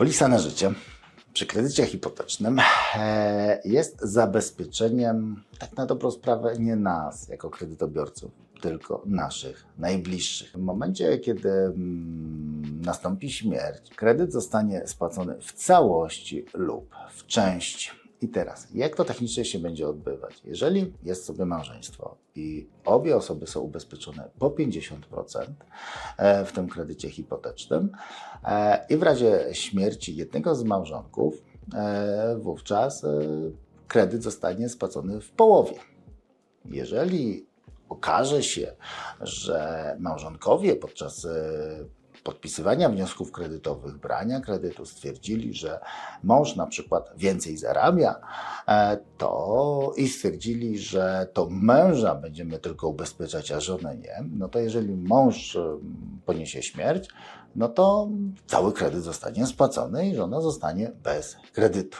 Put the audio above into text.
Polisa na życie przy kredycie hipotecznym e, jest zabezpieczeniem, tak na dobrą sprawę, nie nas jako kredytobiorców, tylko naszych najbliższych. W momencie, kiedy mm, nastąpi śmierć, kredyt zostanie spłacony w całości lub w części. I teraz, jak to technicznie się będzie odbywać? Jeżeli jest sobie małżeństwo i obie osoby są ubezpieczone po 50% e, w tym kredycie hipotecznym e, i w razie śmierci jednego z małżonków, e, wówczas kredyt zostanie spłacony w połowie. Jeżeli okaże się, że małżonkowie podczas podpisywania wniosków kredytowych, brania kredytu stwierdzili, że mąż na przykład więcej zarabia, e, to i stwierdzili, że to męża będziemy tylko ubezpieczać, a żonę nie, no to jeżeli mąż e, poniesie śmierć, no to cały kredyt zostanie spłacony i żona zostanie bez kredytu.